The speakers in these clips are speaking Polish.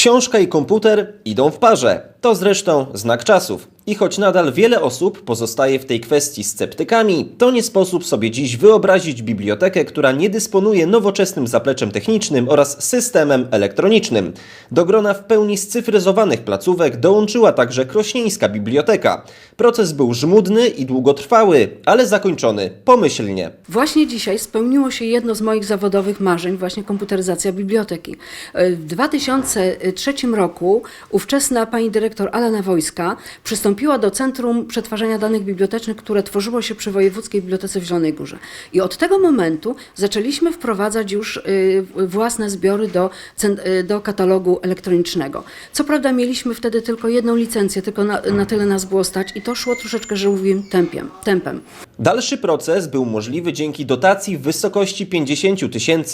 Książka i komputer idą w parze. To zresztą znak czasów. I choć nadal wiele osób pozostaje w tej kwestii sceptykami, to nie sposób sobie dziś wyobrazić bibliotekę, która nie dysponuje nowoczesnym zapleczem technicznym oraz systemem elektronicznym. Do grona w pełni scyfryzowanych placówek dołączyła także krośnieńska biblioteka. Proces był żmudny i długotrwały, ale zakończony pomyślnie. Właśnie dzisiaj spełniło się jedno z moich zawodowych marzeń, właśnie komputeryzacja biblioteki. W 2003 roku ówczesna pani dyrektor Alena Wojska przystąpiła do Centrum Przetwarzania Danych Bibliotecznych, które tworzyło się przy Wojewódzkiej Bibliotece w Zielonej Górze. I od tego momentu zaczęliśmy wprowadzać już y, własne zbiory do, y, do katalogu elektronicznego. Co prawda mieliśmy wtedy tylko jedną licencję, tylko na, na tyle nas było stać i to szło troszeczkę żółwim tempiem, tempem. Dalszy proces był możliwy dzięki dotacji w wysokości 50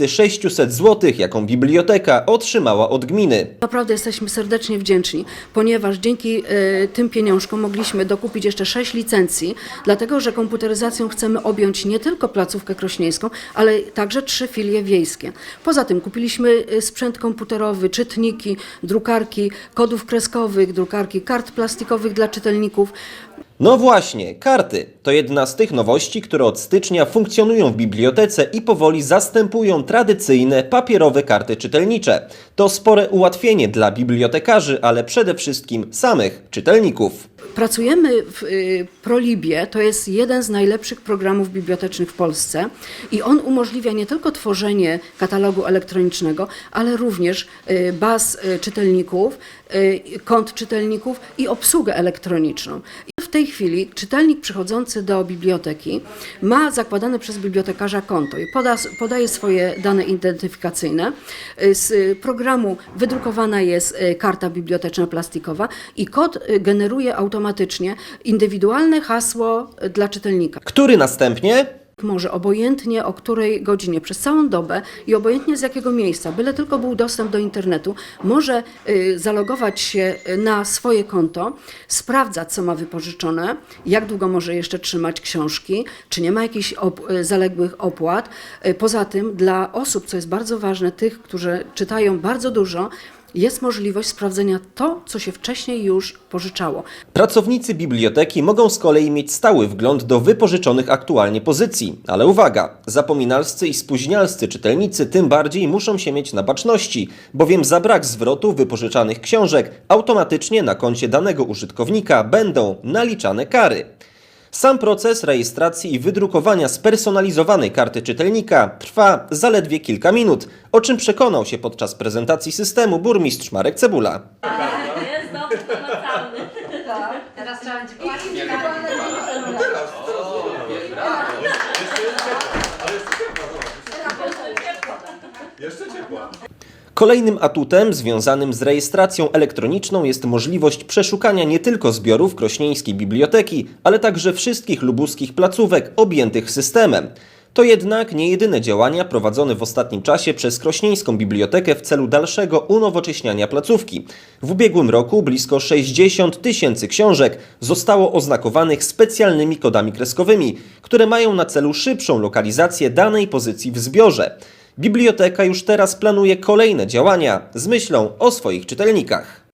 600 zł, jaką biblioteka otrzymała od gminy. Naprawdę jesteśmy serdecznie wdzięczni, ponieważ dzięki e, tym pieniążkom mogliśmy dokupić jeszcze sześć licencji, dlatego że komputeryzacją chcemy objąć nie tylko placówkę krośnieńską, ale także trzy filie wiejskie. Poza tym kupiliśmy e, sprzęt komputerowy, czytniki, drukarki kodów kreskowych, drukarki kart plastikowych dla czytelników. No właśnie, karty to jedna z tych nowości, które od stycznia funkcjonują w bibliotece i powoli zastępują tradycyjne papierowe karty czytelnicze. To spore ułatwienie dla bibliotekarzy, ale przede wszystkim samych czytelników. Pracujemy w y, Prolibie, to jest jeden z najlepszych programów bibliotecznych w Polsce i on umożliwia nie tylko tworzenie katalogu elektronicznego, ale również y, baz y, czytelników, y, kont czytelników i obsługę elektroniczną. W tej chwili czytelnik przychodzący do biblioteki ma zakładane przez bibliotekarza konto i poda, podaje swoje dane identyfikacyjne. Y, Z y, programu wydrukowana jest y, karta biblioteczna plastikowa i kod generuje automatycznie indywidualne hasło dla czytelnika. Który następnie Może obojętnie o której godzinie, przez całą dobę i obojętnie z jakiego miejsca, byle tylko był dostęp do internetu, może y, zalogować się y, na swoje konto, sprawdzać, co ma wypożyczone, jak długo może jeszcze trzymać książki, czy nie ma jakichś op- y, zaległych opłat. Poza tym, dla osób, co jest bardzo ważne, tych, którzy czytają bardzo dużo, jest możliwość sprawdzenia to, co się wcześniej już pożyczało. Pracownicy biblioteki mogą z kolei mieć stały wgląd do wypożyczonych aktualnie pozycji. Ale uwaga, zapominalscy i spóźnialscy czytelnicy tym bardziej muszą się mieć na baczności, bowiem za brak zwrotu wypożyczanych książek automatycznie na koncie danego użytkownika będą naliczane kary. Sam proces rejestracji i wydrukowania spersonalizowanej karty czytelnika trwa zaledwie kilka minut, o czym przekonał się podczas prezentacji systemu burmistrz Marek Cebula. Będzie płacić Kolejnym atutem związanym z rejestracją elektroniczną jest możliwość przeszukania nie tylko zbiorów krośnieńskiej biblioteki, ale także wszystkich lubuskich placówek objętych systemem. To jednak nie jedyne działania prowadzone w ostatnim czasie przez Krośnieńską Bibliotekę w celu dalszego unowocześniania placówki. W ubiegłym roku blisko 60 tysięcy książek zostało oznakowanych specjalnymi kodami kreskowymi, które mają na celu szybszą lokalizację danej pozycji w zbiorze. Biblioteka już teraz planuje kolejne działania z myślą o swoich czytelnikach.